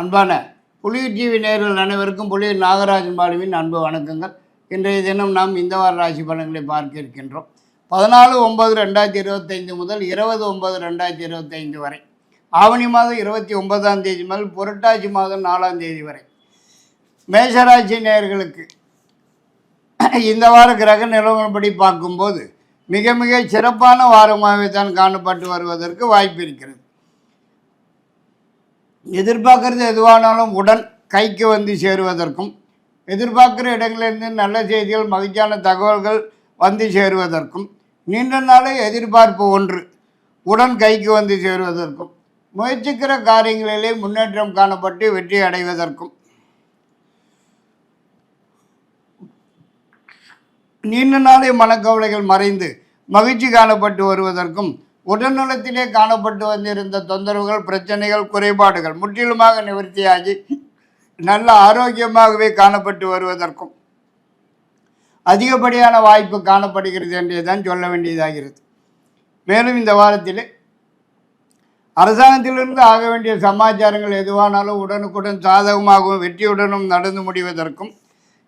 அன்பான புலியூர் டிவி அனைவருக்கும் புலி நாகராஜன் பாலுவின் அன்பு வணக்கங்கள். இன்றைய தினம் நாம் இந்த வார ராசி பலன்களை பார்க்க இருக்கின்றோம். பதினாலு ஒன்பது ரெண்டாயிரத்தி இருபத்தைந்து முதல் இருபது ஒன்பது ரெண்டாயிரத்தி இருபத்தைந்து வரை. ஆவணி மாதம் இருபத்தி ஒன்பதாம் தேதி முதல் புரட்டாசி மாதம் நாலாம் தேதி வரை. மேஷராசி நேயர்களுக்கு இந்த வார கிரக நிலவரப்படி பார்க்கும்போது மிக மிக சிறப்பான வாரமாகவே தான் காணப்பட்டு வருவதற்கு வாய்ப்பு இருக்கிறது. எதிர்பார்க்கறது எதுவானாலும் உடன் கைக்கு வந்து சேருவதற்கும் எதிர்பார்க்குற இடங்களிலிருந்து நல்ல செய்திகள் மகிழ்ச்சியான தகவல்கள் வந்து சேருவதற்கும் நீண்ட நாளே எதிர்பார்ப்பு ஒன்று உடன் கைக்கு வந்து சேருவதற்கும் முயற்சிக்கிற காரியங்களிலே முன்னேற்றம் காணப்பட்டு வெற்றி அடைவதற்கும். நீண்ட நாளே மனக்கவலைகள் மறைந்து மகிழ்ச்சி காணப்பட்டு வருவதற்கும் உடல்நலத்திலே காணப்பட்டு வந்திருந்த தொந்தரவுகள் பிரச்சனைகள் குறைபாடுகள் முற்றிலுமாக நிவர்த்தியாகி நல்ல ஆரோக்கியமாகவே காணப்பட்டு வருவதற்கும் அதிகப்படியான வாய்ப்பு காணப்படுகிறது என்றே தான் சொல்ல வேண்டியதாகிறது. மேலும் இந்த வாரத்தில் அரசாங்கத்திலிருந்து ஆக வேண்டிய சமாச்சாரங்கள் எதுவானாலும் உடனுக்குடன் சாதகமாகவும் வெற்றியுடனும் நடந்து முடிவதற்கும்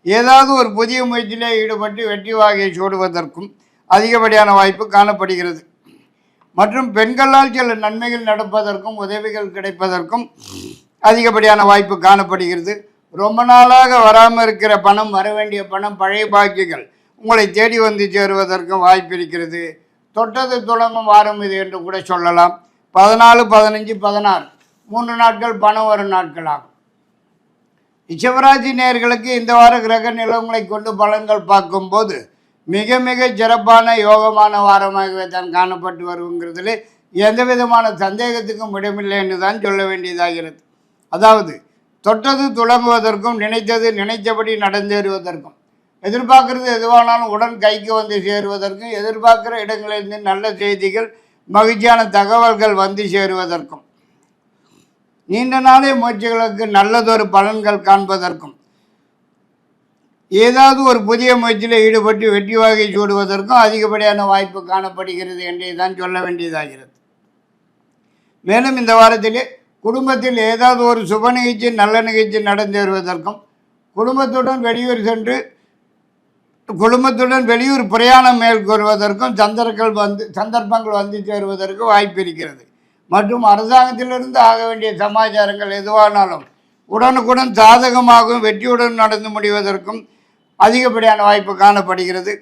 ஏதாவது ஒரு புதிய முயற்சியிலே ஈடுபட்டு வெற்றி வாகையை சூடுவதற்கும் அதிகப்படியான வாய்ப்பு காணப்படுகிறது. மற்றும் பெண்களால் சில நன்மைகள் நடப்பதற்கும் உதவிகள் கிடைப்பதற்கும் அதிகப்படியான வாய்ப்பு காணப்படுகிறது. ரொம்ப நாளாக வராமல் இருக்கிற பணம் வர வேண்டிய பணம் பழைய பாக்கியங்கள் உங்களை தேடி வந்து சேருவதற்கும் வாய்ப்பு இருக்கிறது. தொட்டது தொடங்கும் வாரம் இது என்று கூட சொல்லலாம். பதினாலு பதினஞ்சு பதினாறு மூன்று நாட்கள் பணம் வரும் நாட்களாகும். இச்சவராசி நேர்களுக்கு இந்த வார கிரக நிலவங்களை கொண்டு பலன்கள் பார்க்கும்போது மிக மிக சிறப்பான யோகமான வாரமாகவே தான் காணப்பட்டு வருங்கிறதுல எந்த விதமான சந்தேகத்துக்கும் இடமில்லை என்று தான் சொல்ல வேண்டியதாகிறது. அதாவது தொட்டது துளங்குவதற்கும் நினைத்தது நினைத்தபடி நடந்தேறுவதற்கும் எதிர்பார்க்கறது எதுவானாலும் உடன் கைக்கு வந்து சேருவதற்கும் எதிர்பார்க்குற இடங்களிலிருந்து நல்ல செய்திகள் மகிழ்ச்சியான தகவல்கள் வந்து சேருவதற்கும் நீண்ட நாளே முயற்சிகளுக்கு நல்லதொரு பலன்கள் காண்பதற்கும் ஏதாவது ஒரு புதிய முயற்சியில் ஈடுபட்டு வெற்றி வாகை சூடுவதற்கும் அதிகப்படியான வாய்ப்பு காணப்படுகிறது என்றே தான் சொல்ல வேண்டியதாகிறது. மேலும் இந்த வாரத்திலே குடும்பத்தில் ஏதாவது ஒரு சுப நிகழ்ச்சி நல்ல நிகழ்ச்சி நடந்தேறுவதற்கும் குடும்பத்துடன் வெளியூர் சென்று குடும்பத்துடன் வெளியூர் பிரயாணம் மேற்கொள்வதற்கும் சந்தர்கள் வந்து சந்தர்ப்பங்கள் வந்து சேருவதற்கு வாய்ப்பு இருக்கிறது. மற்றும் அரசாங்கத்திலிருந்து ஆக வேண்டிய சமாச்சாரங்கள் எதுவானாலும் உடனுக்குடன் சாதகமாகவும் வெற்றியுடன் நடந்து முடிவதற்கும் அதிகப்படியான வாய்ப்பு காணப்படுகிறது.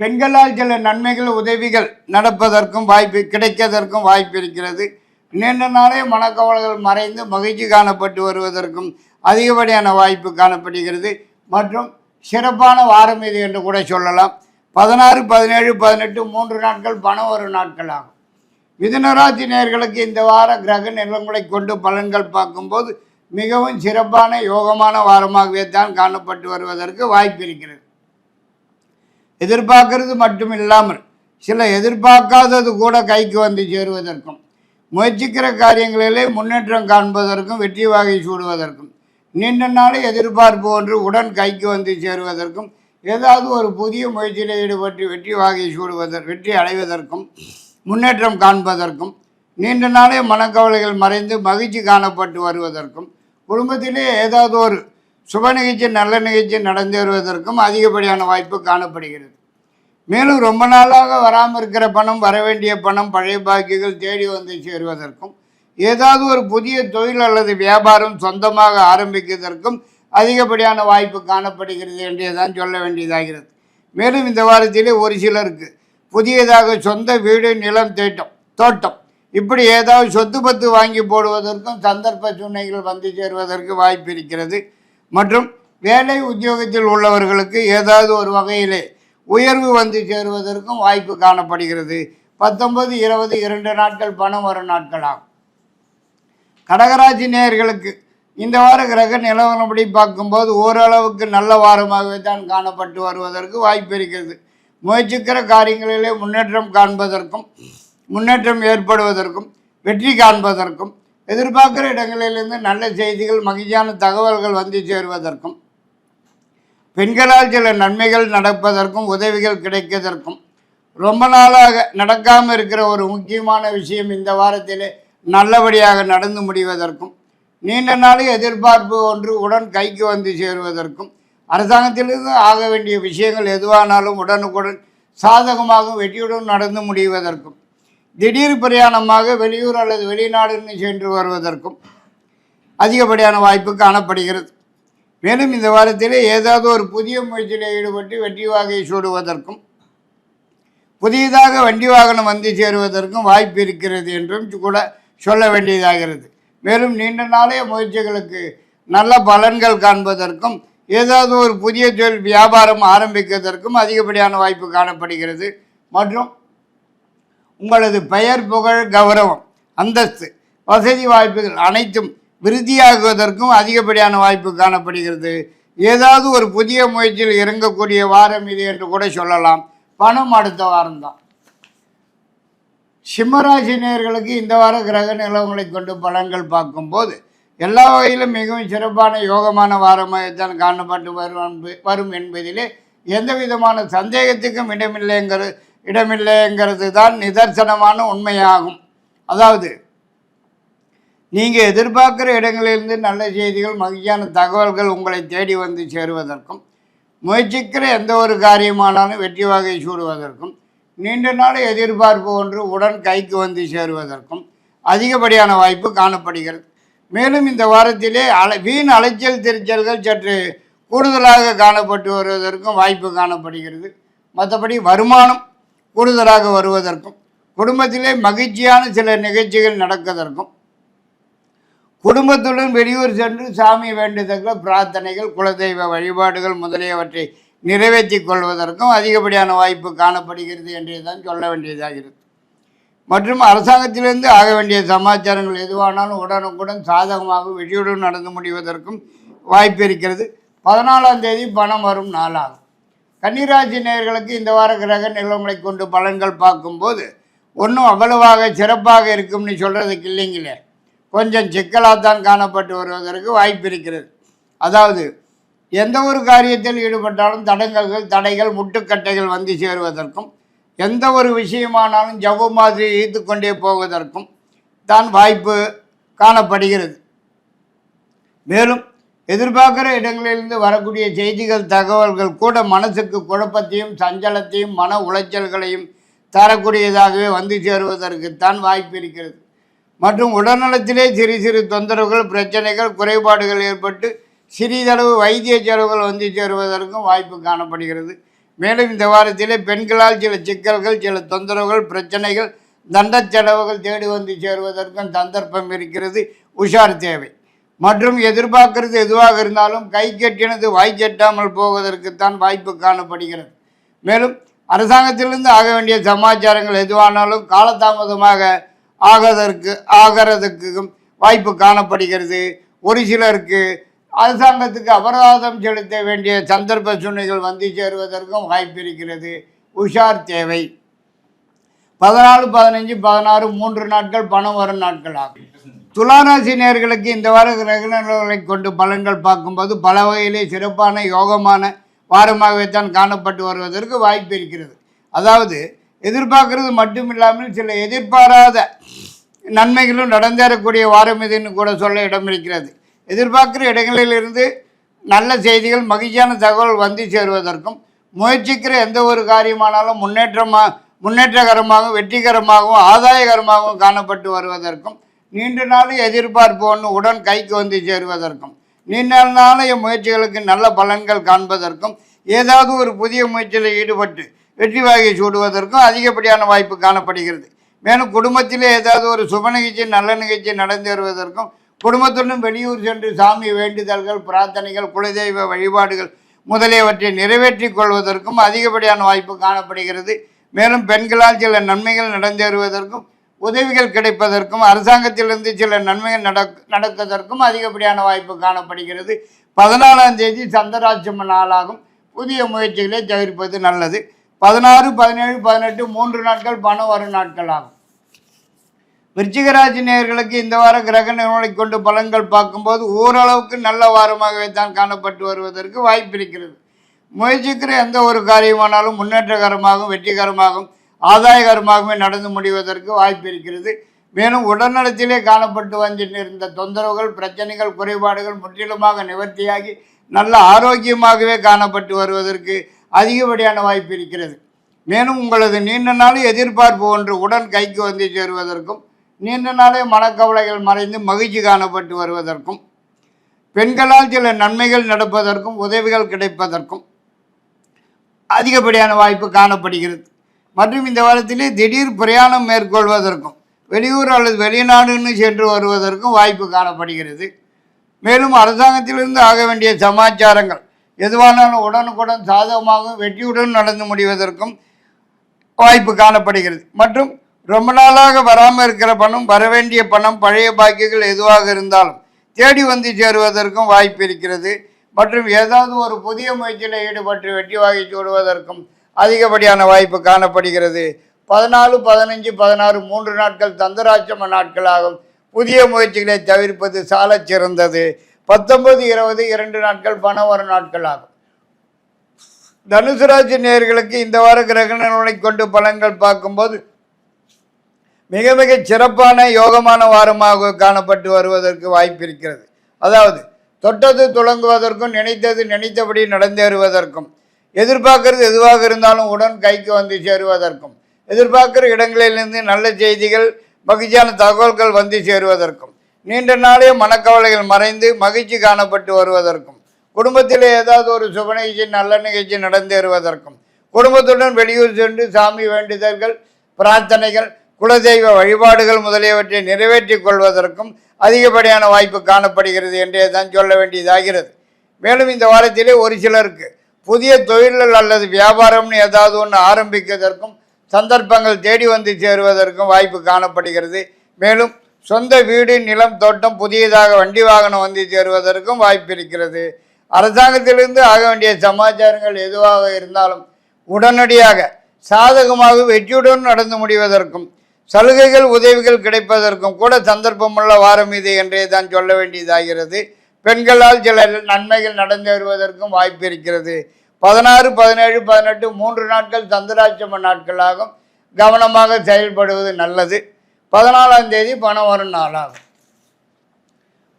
பெண்களால் சில நன்மைகள் உதவிகள் நடப்பதற்கும் வாய்ப்பு கிடைக்கதற்கும் வாய்ப்பு இருக்கிறது. நீண்ட நாளே மனக்கவலைகள் மறைந்து மகிழ்ச்சி காணப்பட்டு வருவதற்கும் அதிகப்படியான வாய்ப்பு காணப்படுகிறது. மற்றும் சிறப்பான வாரம் இது என்று கூட சொல்லலாம். பதினாறு பதினேழு பதினெட்டு மூன்று நாட்கள் பணம் ஒரு நாட்கள் ஆகும். மிதுனராசி நேர்களுக்கு இந்த வார கிரக நிலங்களை கொண்டு பலன்கள் பார்க்கும்போது மிகவும் சிறப்பான யோகமான வாரமாகவே தான் காணப்பட்டு வருவதற்கு வாய்ப்பு இருக்கிறது. எதிர்பார்க்கறது மட்டும் இல்லாமல் சில எதிர்பார்க்காதது கூட கைக்கு வந்து சேருவதற்கும் முயற்சிக்கிற காரியங்களிலே முன்னேற்றம் காண்பதற்கும் வெற்றி வாகை சூடுவதற்கும் நீண்ட நாளே எதிர்பார்ப்பு ஒன்று உடன் கைக்கு வந்து சேருவதற்கும் ஏதாவது ஒரு புதிய முயற்சியில் ஈடுபட்டு வெற்றி வாகை சூடுவதற்கு வெற்றி அடைவதற்கும் முன்னேற்றம் காண்பதற்கும் நீண்ட நாளே மனக்கவலைகள் மறைந்து மகிழ்ச்சி காணப்பட்டு வருவதற்கும் குடும்பத்திலே ஏதாவது ஒரு சுப நிகழ்ச்சி நல்ல நிகழ்ச்சி நடந்தேறுவதற்கும் அதிகப்படியான வாய்ப்பு காணப்படுகிறது. மேலும் ரொம்ப நாளாக வராமல் இருக்கிற பணம் வர வேண்டிய பணம் பழைய பாக்கிகள் தேடி வந்து சேருவதற்கும் ஏதாவது ஒரு புதிய தொழில் அல்லது வியாபாரம் சொந்தமாக ஆரம்பிக்கிறதற்கும் அதிகப்படியான வாய்ப்பு காணப்படுகிறது என்றேதான் சொல்ல வேண்டியதாகிறது. மேலும் இந்த வாரத்திலே ஒரு சிலருக்கு புதியதாக சொந்த வீடு நிலம் தேட்டம் தோட்டம் இப்படி ஏதாவது சொத்து பத்து வாங்கி போடுவதற்கும் சந்தர்ப்ப சூழ்நிலைகள் வந்து சேருவதற்கு வாய்ப்பு இருக்கிறது. மற்றும் வேலை உத்தியோகத்தில் உள்ளவர்களுக்கு ஏதாவது ஒரு வகையிலே உயர்வு வந்து சேருவதற்கும் வாய்ப்பு காணப்படுகிறது. பத்தொன்பது இருபது இரண்டு நாட்கள் பணம் வரும் நாட்களாகும். கடகராசி நேயர்களுக்கு இந்த வார கிரக நிலவரப்படி பார்க்கும்போது ஓரளவுக்கு நல்ல வாரமாகவே தான் காணப்பட்டு வருவதற்கு வாய்ப்பு இருக்கிறது. முயற்சிக்கிற காரியங்களிலே முன்னேற்றம் காண்பதற்கும் முன்னேற்றம் ஏற்படுவதற்கும் வெற்றி காண்பதற்கும் எதிர்பார்க்கிற இடங்களிலிருந்து நல்ல செய்திகள் மகிழ்ச்சியான தகவல்கள் வந்து சேருவதற்கும் பெண்களால் சில நன்மைகள் நடப்பதற்கும் உதவிகள் கிடைப்பதற்கும் ரொம்ப நாளாக நடக்காமல் இருக்கிற ஒரு முக்கியமான விஷயம் இந்த வாரத்திலே நல்லபடியாக நடந்து முடிவதற்கும் நீண்ட நாள் எதிர்பார்ப்பு ஒன்று உடன் கைக்கு வந்து சேருவதற்கும் அரசாங்கத்திலிருந்து ஆக வேண்டிய விஷயங்கள் எதுவானாலும் உடனுக்குடன் சாதகமாகவும் வெற்றியுடன் நடந்து முடிவதற்கும் திடீர் பிரயாணமாக வெளியூர் அல்லது வெளிநாடுன்னு சென்று வருவதற்கும் அதிகப்படியான வாய்ப்பு காணப்படுகிறது. மேலும் இந்த வாரத்திலே ஏதாவது ஒரு புதிய முயற்சியில் ஈடுபட்டு வெற்றி வாகை சூடுவதற்கும் புதியதாக வண்டி வாகனம் வந்து சேருவதற்கும் வாய்ப்பு இருக்கிறது என்றும் கூட சொல்ல வேண்டியதாகிறது. மேலும் நீண்ட நாளைய முயற்சிகளுக்கு நல்ல பலன்கள் காண்பதற்கும் ஏதாவது ஒரு புதிய தொழில் வியாபாரம் ஆரம்பிக்கிறதற்கும் அதிகப்படியான வாய்ப்பு காணப்படுகிறது. மற்றும் உங்களது பெயர் புகழ் கௌரவம் அந்தஸ்து வசதி வாய்ப்புகள் அனைத்தும் விருத்தியாகுவதற்கும் அதிகப்படியான வாய்ப்பு காணப்படுகிறது. ஏதாவது ஒரு புதிய முயற்சியில் இறங்கக்கூடிய வாரம் இது என்று கூட சொல்லலாம். பணம் அடுத்த வாரம்தான். சிம்மராசினியர்களுக்கு இந்த வார கிரக நிலவங்களை கொண்டு பலன்கள் பார்க்கும்போது எல்லா வகையிலும் மிகவும் சிறப்பான யோகமான வாரமாகத்தான் காணப்பட்டு வரும் என்ப- வரும் என்பதிலே எந்த விதமான சந்தேகத்துக்கும் இடமில்லைங்கிற இடமில்லைங்கிறது தான் நிதர்சனமான உண்மையாகும். அதாவது நீங்கள் எதிர்பார்க்குற இடங்களிலிருந்து நல்ல செய்திகள் மகிழ்ச்சியான தகவல்கள் உங்களை தேடி வந்து சேருவதற்கும் முயற்சிக்கிற எந்த ஒரு காரியமானாலும் வெற்றி வகை சூடுவதற்கும் நீண்ட நாள் எதிர்பார்ப்பு ஒன்று உடன் கைக்கு வந்து சேருவதற்கும் அதிகப்படியான வாய்ப்பு காணப்படுகிறது. மேலும் இந்த வாரத்திலே அல வீண் அலைச்சல் திருச்சல்கள் சற்று கூடுதலாக காணப்பட்டு வருவதற்கும் வாய்ப்பு காணப்படுகிறது. மற்றபடி வருமானம் கூடுதலாக வருவதற்கும் குடும்பத்திலே மகிழ்ச்சியான சில நிகழ்ச்சிகள் நடப்பதற்கும் குடும்பத்துடன் வெளியூர் சென்று சாமி வேண்டுதல்க பிரார்த்தனைகள் குலதெய்வ வழிபாடுகள் முதலியவற்றை நிறைவேற்றி கொள்வதற்கும் அதிகப்படியான வாய்ப்பு காணப்படுகிறது என்றே தான் சொல்ல வேண்டியதாகிறது மற்றும் அரசாங்கத்திலிருந்து ஆக வேண்டிய சமாச்சாரங்கள் எதுவானாலும் உடனுக்குடன் சாதகமாக வெற்றியுடன் நடந்து முடிவதற்கும் வாய்ப்பு இருக்கிறது. பதினாலாம் தேதி பணம் வரும் நாளாகும். கன்னிராசி நேர்களுக்கு இந்த வார கிரக நிலவங்களை கொண்டு பலன்கள் பார்க்கும்போது ஒன்றும் அவ்வளவாக சிறப்பாக இருக்கும்னு சொல்கிறதுக்கு இல்லைங்களே. கொஞ்சம் சிக்கலாகத்தான் காணப்பட்டு வருவதற்கு வாய்ப்பு இருக்கிறது. அதாவது எந்த ஒரு காரியத்தில் ஈடுபட்டாலும் தடங்கல்கள் தடைகள் முட்டுக்கட்டைகள் வந்து சேருவதற்கும் எந்த ஒரு விஷயமானாலும் ஜவ்வு மாதிரி ஈர்த்து கொண்டே போவதற்கும் தான் வாய்ப்பு காணப்படுகிறது. மேலும் எதிர்பார்க்கிற இடங்களிலிருந்து வரக்கூடிய செய்திகள் தகவல்கள் கூட மனசுக்கு குழப்பத்தையும் சஞ்சலத்தையும் மன உளைச்சல்களையும் தரக்கூடியதாகவே வந்து சேருவதற்குத்தான் வாய்ப்பு இருக்கிறது. மற்றும் உடல்நலத்திலே சிறு சிறு தொந்தரவுகள் பிரச்சனைகள் குறைபாடுகள் ஏற்பட்டு சிறிதளவு வைத்திய செலவுகள் வந்து சேருவதற்கும் வாய்ப்பு காணப்படுகிறது. மேலும் இந்த வாரத்திலே பெண்களால் சில சிக்கல்கள் சில தொந்தரவுகள் பிரச்சனைகள் தண்டச் செலவுகள் தேடி வந்து சேருவதற்கும் சந்தர்ப்பம் இருக்கிறது. உஷார் தேவை. மற்றும் எதிர்பார்க்கிறது எதுவாக இருந்தாலும் கை கட்டினது வாய் கட்டாமல் போவதற்குத்தான் வாய்ப்பு காணப்படுகிறது. மேலும் அரசாங்கத்திலிருந்து ஆக வேண்டிய சமாச்சாரங்கள் எதுவானாலும் காலதாமதமாக ஆகதற்கு ஆகிறதுக்கும் வாய்ப்பு காணப்படுகிறது. ஒரு சிலருக்கு அரசாங்கத்துக்கு அபராதம் செலுத்த வேண்டிய சந்தர்ப்ப சூழ்நிலைகள் வந்து சேருவதற்கும் வாய்ப்பு இருக்கிறது. உஷார் தேவை. பதினாலு பதினஞ்சு பதினாறு மூன்று நாட்கள் பணம் வரும் நாட்கள் ஆகும் துளாராசி நேர்களுக்கு இந்த வார கிரகணங்களை கொண்டு பலன்கள் பார்க்கும்போது பல வகையிலே சிறப்பான யோகமான வாரமாகவே தான் காணப்பட்டு வருவதற்கு வாய்ப்பு இருக்கிறது. அதாவது எதிர்பார்க்கிறது மட்டுமில்லாமல் சில எதிர்பாராத நன்மைகளும் நடந்தேறக்கூடிய வாரம் இதுன்னு கூட சொல்ல இடம் இருக்கிறது. எதிர்பார்க்குற இடங்களிலிருந்து நல்ல செய்திகள் மகிழ்ச்சியான தகவல் வந்து சேருவதற்கும் முயற்சிக்கிற எந்த ஒரு காரியமானாலும் முன்னேற்றமாக முன்னேற்றகரமாகவும் வெற்றிகரமாகவும் ஆதாயகரமாகவும் காணப்பட்டு வருவதற்கும் நீண்ட நாள் எதிர்பார்ப்பு ஒன்று உடன் கைக்கு வந்து சேருவதற்கும் நீண்ட நாளைய முயற்சிகளுக்கு நல்ல பலன்கள் காண்பதற்கும் ஏதாவது ஒரு புதிய முயற்சியில் ஈடுபட்டு வெற்றி வாகை சூடுவதற்கும் அதிகப்படியான வாய்ப்பு காணப்படுகிறது. மேலும் குடும்பத்திலே ஏதாவது ஒரு சுப நிகழ்ச்சி நல்ல நிகழ்ச்சி நடந்து வருவதற்கும் குடும்பத்துடன் வெளியூர் சென்று சாமி வேண்டுதல்கள் பிரார்த்தனைகள் குலதெய்வ வழிபாடுகள் முதலியவற்றை நிறைவேற்றி கொள்வதற்கும் அதிகப்படியான வாய்ப்பு காணப்படுகிறது. மேலும் பெண்களால் சில நன்மைகள் நடந்தேறுவதற்கும் உதவிகள் கிடைப்பதற்கும் அரசாங்கத்திலிருந்து சில நன்மைகள் நடக் நடப்பதற்கும் அதிகப்படியான வாய்ப்பு காணப்படுகிறது. பதினாலாம் தேதி சந்தராட்சம நாளாகும். புதிய முயற்சிகளை தவிர்ப்பது நல்லது. பதினாறு பதினேழு பதினெட்டு மூன்று நாட்கள் பணம் வரும் நாட்கள் ஆகும். விருச்சிகராசி நேயர்களுக்கு இந்த வார கிரக நிறுவனங்களை கொண்டு பலன்கள் பார்க்கும்போது ஓரளவுக்கு நல்ல வாரமாகவே தான் காணப்பட்டு வருவதற்கு வாய்ப்பு இருக்கிறது. முயற்சிக்கிற எந்த ஒரு காரியமானாலும் முன்னேற்றகரமாகவும் வெற்றிகரமாகவும் ஆதாயகரமாகவே நடந்து முடிவதற்கு வாய்ப்பு இருக்கிறது. மேலும் உடல்நலத்திலே காணப்பட்டு வந்திருந்த தொந்தரவுகள் பிரச்சனைகள் குறைபாடுகள் முற்றிலுமாக நிவர்த்தியாகி நல்ல ஆரோக்கியமாகவே காணப்பட்டு வருவதற்கு அதிகப்படியான வாய்ப்பு இருக்கிறது. மேலும் உங்களது நீண்ட நாள் எதிர்பார்ப்பு ஒன்று உடன் கைக்கு வந்து சேருவதற்கும் நீண்ட நாளே மனக்கவலைகள் மறைந்து மகிழ்ச்சி காணப்பட்டு வருவதற்கும் பெண்களால் சில நன்மைகள் நடப்பதற்கும் உதவிகள் கிடைப்பதற்கும் அதிகப்படியான வாய்ப்பு காணப்படுகிறது. மற்றும் இந்த வாரத்திலே திடீர் பிரயாணம் மேற்கொள்வதற்கும் வெளியூர் அல்லது வெளிநாடுன்னு சென்று வருவதற்கும் வாய்ப்பு காணப்படுகிறது. மேலும் அரசாங்கத்திலிருந்து ஆக வேண்டிய சமாச்சாரங்கள் எதுவானாலும் உடனுக்குடன் சாதகமாகவும் வெற்றியுடன் நடந்து முடிவதற்கும் வாய்ப்பு காணப்படுகிறது. மற்றும் ரொம்ப நாளாக வராமல் இருக்கிற பணம் வரவேண்டிய பணம் பழைய பாக்கியங்கள் எதுவாக இருந்தாலும் தேடி வந்து சேருவதற்கும் வாய்ப்பு இருக்கிறது. மற்றும் ஏதாவது ஒரு புதிய முயற்சியில் ஈடுபட்டு வெற்றி வாங்கி சூடுவதற்கும் அதிகப்படியான வாய்ப்பு காணப்படுகிறது. பதினாலு பதினஞ்சு பதினாறு மூன்று நாட்கள் தந்தராட்சம நாட்களாகும். புதிய முயற்சிகளை தவிர்ப்பது சாலச் சிறந்தது. பத்தொன்பது இருபது இரண்டு நாட்கள் பணம் வரும் நாட்களாகும். தனுசு ராசி நேர்களுக்கு இந்த வார கிரக நிலவரை கொண்டு பலன்கள் பார்க்கும்போது மிக மிக சிறப்பான யோகமான வாரமாக காணப்பட்டு வருவதற்கு வாய்ப்பு இருக்கிறது. அதாவது தொட்டது துளங்குவதற்கும் நினைத்தது நினைத்தபடி நடந்தேறுவதற்கும் எதிர்பார்க்கறது எதுவாக இருந்தாலும் உடன் கைக்கு வந்து சேருவதற்கும். எதிர்பார்க்கிற இடங்களிலிருந்து நல்ல செய்திகள் மகிழ்ச்சியான தகவல்கள் வந்து சேருவதற்கும். நீண்ட நாளே மனக்கவலைகள் மறைந்து மகிழ்ச்சி காணப்பட்டு வருவதற்கும். குடும்பத்தில் ஏதாவது ஒரு சுப நிகழ்ச்சி நல்ல நிகழ்ச்சி நடந்தேறுவதற்கும். குடும்பத்துடன் வெளியூர் சென்று சாமி வேண்டுதல்கள் பிரார்த்தனைகள் குலதெய்வ வழிபாடுகள் முதலியவற்றை நிறைவேற்றிக் கொள்வதற்கும் அதிகப்படியான வாய்ப்பு காணப்படுகிறது என்றே தான் சொல்ல வேண்டியதாகிறது. மேலும் இந்த வாரத்திலே ஒரு சிலருக்கு புதிய தொழில்கள் அல்லது வியாபாரம்னு ஏதாவது ஒன்று ஆரம்பிக்கிறதற்கும் சந்தர்ப்பங்கள் தேடி வந்து சேருவதற்கும் வாய்ப்பு காணப்படுகிறது. மேலும் சொந்த வீடு நிலம் தோட்டம் புதியதாக வண்டி வாகனம் வந்து சேருவதற்கும் வாய்ப்பு இருக்கிறது. அரசாங்கத்திலிருந்து ஆக வேண்டிய சமாச்சாரங்கள் எதுவாக இருந்தாலும் உடனடியாக சாதகமாக வெற்றியுடன் நடந்து முடிவதற்கும் சலுகைகள் உதவிகள் கிடைப்பதற்கும் கூட சந்தர்ப்பமுள்ள வாரம் இது என்றே தான் சொல்ல வேண்டியதாகிறது. பெண்களால் சில நன்மைகள் நடந்து வருவதற்கும் வாய்ப்பு இருக்கிறது. பதினாறு பதினேழு பதினெட்டு மூன்று நாட்கள் சந்திராட்சம நாட்களாகும். கவனமாக செயல்படுவது நல்லது. பதினாலாம் தேதி பணம் வரும் நாளாகும்.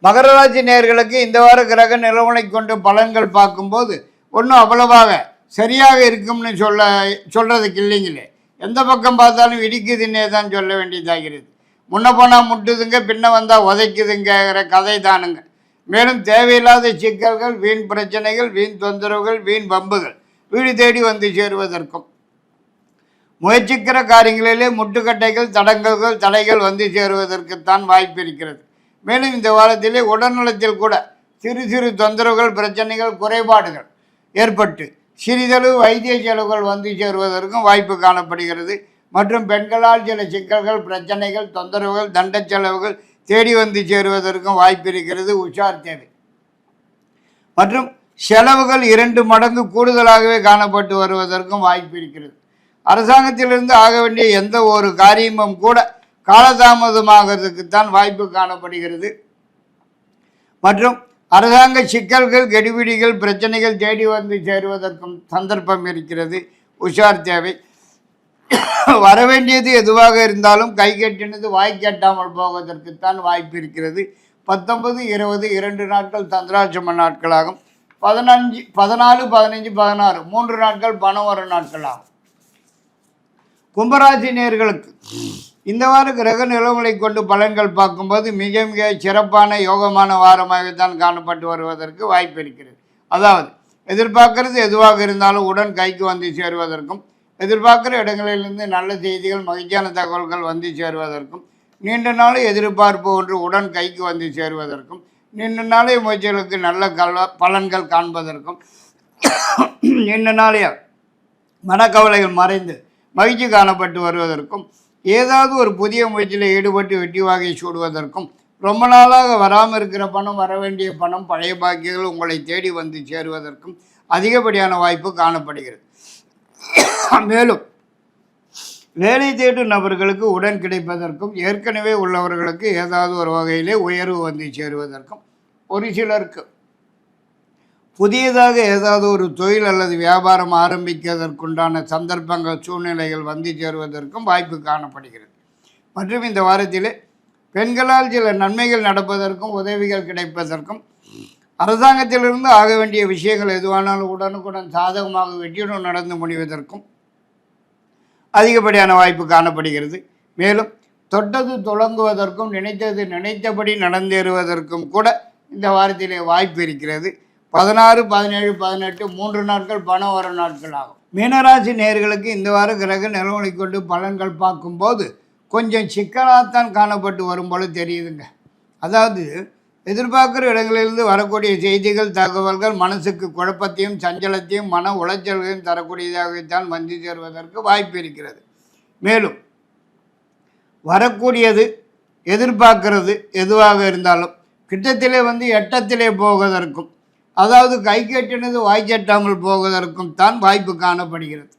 மகர ராசி நேயர்களுக்கு இந்த வார கிரக நிலவனை கொண்டு பலன்கள் பார்க்கும்போது ஒன்றும் அவ்வளவாக சரியாக இருக்கும்னு சொல்ல சொல்கிறதுக்கு இல்லைங்களே. எந்த பக்கம் பார்த்தாலும் இடிக்குதுன்னே தான் சொல்ல வேண்டியதாகிறது. முன்ன போனால் முட்டுதுங்க பின்ன வந்தால் உதைக்குதுங்கிற கதை தானுங்க. மேலும் தேவையில்லாத சிக்கல்கள் வீண் பிரச்சனைகள் வீண் தொந்தரவுகள் வீண் பம்புகள் வீடு தேடி வந்து சேருவதற்கும். முயற்சிக்கிற காரியங்களிலே முட்டுக்கட்டைகள் தடங்கல்கள் தடைகள் வந்து சேருவதற்குத்தான் வாய்ப்பு இருக்கிறது. மேலும் இந்த வாரத்திலே உடல்நலத்தில் கூட சிறு சிறு தொந்தரவுகள் பிரச்சனைகள் குறைபாடுகள் ஏற்பட்டு சிறிதளவு வைத்திய செலவுகள் வந்து சேருவதற்கும் வாய்ப்பு காணப்படுகிறது. மற்றும் பெண்களால் சில சிக்கல்கள் பிரச்சனைகள் தொந்தரவுகள் தண்ட செலவுகள் தேடி வந்து சேருவதற்கும் வாய்ப்பு இருக்கிறது உஷார் தேவை. மற்றும் செலவுகள் இரண்டு மடங்கு கூடுதலாகவே காணப்பட்டு வருவதற்கும் வாய்ப்பு இருக்கிறது. அரசாங்கத்திலிருந்து ஆக வேண்டிய எந்த ஒரு காரியமும் கூட காலதாமதமாகிறதுக்குத்தான் வாய்ப்பு காணப்படுகிறது. மற்றும் அரசாங்க சிக்கல்கள் கெடுபிடிகள் பிரச்சனைகள் தேடி வந்து சேருவதற்கும் சந்தர்ப்பம் இருக்கிறது. உஷார் தேவை. வரவேண்டியது எதுவாக இருந்தாலும் கை கட்டினது வாய் கட்டாமல் போவதற்குத்தான் வாய்ப்பு இருக்கிறது. பத்தொன்பது இருபது இரண்டு நாட்கள் தந்திராட்சம நாட்களாகும். பதினஞ்சு பதினாலு பதினஞ்சு பதினாறு மூன்று நாட்கள் பணம் வரும் நாட்களாகும். கும்பராசி நேர்களுக்கு இந்த வார கிரக நிலவுகளை கொண்டு பலன்கள் பார்க்கும்போது மிக மிக சிறப்பான யோகமான வாரமாகத்தான் காணப்பட்டு வருவதற்கு வாய்ப்பு இருக்கிறது. அதாவது எதிர்பார்க்கறது எதுவாக இருந்தாலும் உடன் கைக்கு வந்து சேருவதற்கும் எதிர்பார்க்குற இடங்களிலிருந்து நல்ல செய்திகள் மகிழ்ச்சியான தகவல்கள் வந்து சேருவதற்கும் நீண்ட நாள் எதிர்பார்ப்பு ஒன்று உடன் கைக்கு வந்து சேருவதற்கும் நீண்ட நாளைய முயற்சிகளுக்கு நல்ல கல பலன்கள் காண்பதற்கும் நீண்ட நாளைய மனக்கவலைகள் மறைந்து மகிழ்ச்சி காணப்பட்டு வருவதற்கும் ஏதாவது ஒரு புதிய முயற்சியில் ஈடுபட்டு வெட்டி வாகை சூடுவதற்கும் ரொம்ப நாளாக வராமல் இருக்கிற பணம் வர வேண்டிய பணம் பழைய பாக்கியங்கள் உங்களை தேடி வந்து சேருவதற்கும் அதிகப்படியான வாய்ப்பு காணப்படுகிறது. மேலும் வேலை தேடும் நபர்களுக்கு உடன் கிடைப்பதற்கும் ஏற்கனவே உள்ளவர்களுக்கு ஏதாவது ஒரு வகையிலே உயர்வு வந்து சேருவதற்கும் ஒரு சிலருக்கு புதியதாக ஏதாவது ஒரு தொழில் அல்லது வியாபாரம் ஆரம்பிப்பதற்குண்டான சந்தர்ப்பங்கள் சூழ்நிலைகள் வந்து சேருவதற்கும் வாய்ப்பு காணப்படுகிறது. மற்றும் இந்த வாரத்திலே பெண்களால் சில நன்மைகள் நடப்பதற்கும் உதவிகள் கிடைப்பதற்கும் அரசாங்கத்திலிருந்து ஆக வேண்டிய விஷயங்கள் எதுவானாலும் உடனுக்குடன் சாதகமாக வெற்றியுடன் நடந்து முடிவதற்கும் அதிகப்படியான வாய்ப்பு காணப்படுகிறது. மேலும் தொட்டது தொடங்குவதற்கும் நினைத்தது நினைத்தபடி நடந்தேறுவதற்கும் கூட இந்த வாரத்திலே வாய்ப்பு இருக்கிறது. பதினாறு பதினேழு பதினெட்டு மூன்று நாட்கள் பணம் வரும் நாட்கள் ஆகும். மீனராசி நேர்களுக்கு இந்த வார கிரக நிலவனை கொண்டு பலன்கள் பார்க்கும்போது கொஞ்சம் சிக்கலாகத்தான் காணப்பட்டு வரும் போல தெரியுதுங்க. அதாவது எதிர்பார்க்குற இடங்களிலிருந்து வரக்கூடிய செய்திகள் தகவல்கள் மனசுக்கு குழப்பத்தையும் சஞ்சலத்தையும் மன உளைச்சல்களையும் தரக்கூடியதாகத்தான் வந்து சேர்வதற்கு வாய்ப்பு இருக்கிறது. மேலும் வரக்கூடியது எதிர்பார்க்கிறது எதுவாக இருந்தாலும் கிட்டத்திலே வந்து எட்டத்திலே போவதற்கும் அதாவது கை கட்டினது வாய் கட்டாமல் போவதற்கும் தான் வாய்ப்பு காணப்படுகிறது.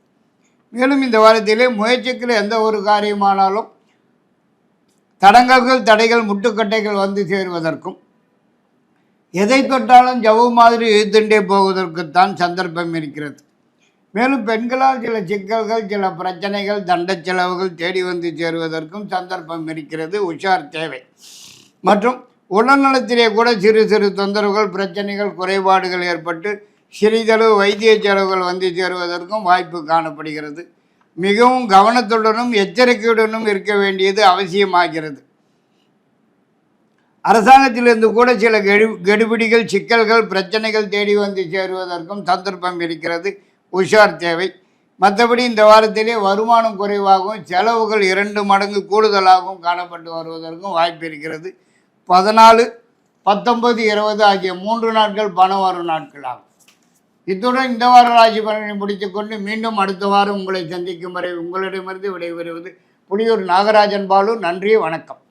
மேலும் இந்த வாரத்திலே முயற்சிக்கிற எந்த ஒரு காரியமானாலும் தடங்கல்கள் தடைகள் முட்டுக்கட்டைகள் வந்து சேருவதற்கும் எதை தொட்டாலும் ஜவு மாதிரி இழுத்துண்டே போவதற்குத்தான் சந்தர்ப்பம் இருக்கிறது. மேலும் பெண்களால் சில சிக்கல்கள் சில பிரச்சனைகள் தண்ட செலவுகள் தேடி வந்து சேருவதற்கும் சந்தர்ப்பம் இருக்கிறது. உஷார் தேவை. மற்றும் உடல்நலத்திலே கூட சிறு சிறு தொந்தரவுகள் பிரச்சனைகள் குறைபாடுகள் ஏற்பட்டு சிறிதளவு வைத்திய செலவுகள் வந்து சேருவதற்கும் வாய்ப்பு காணப்படுகிறது. மிகவும் கவனத்துடனும் எச்சரிக்கையுடனும் இருக்க வேண்டியது அவசியமாகிறது. அரசாங்கத்திலிருந்து கூட சில கெடு கெடுபிடிகள் சிக்கல்கள் பிரச்சனைகள் தேடி வந்து சேருவதற்கும் சந்தர்ப்பம் இருக்கிறது. உஷார் தேவை. மற்றபடி இந்த வாரத்திலே வருமானம் குறைவாகவும் செலவுகள் இரண்டு மடங்கு கூடுதலாகவும் காணப்பட்டு வருவதற்கும் வாய்ப்பு இருக்கிறது. பதினாலு பத்தொன்பது இருபது ஆகிய மூன்று நாட்கள் பணம் வரும் நாட்களாகும் இத்துடன் இந்த வார ராசி பலனை முடித்துக்கொண்டு மீண்டும் அடுத்த வாரம் உங்களை சந்திக்கும் வரை உங்களிடமிருந்து விடைபெறுவது புலியூர் நாகராஜன் பாலு. நன்றி வணக்கம்.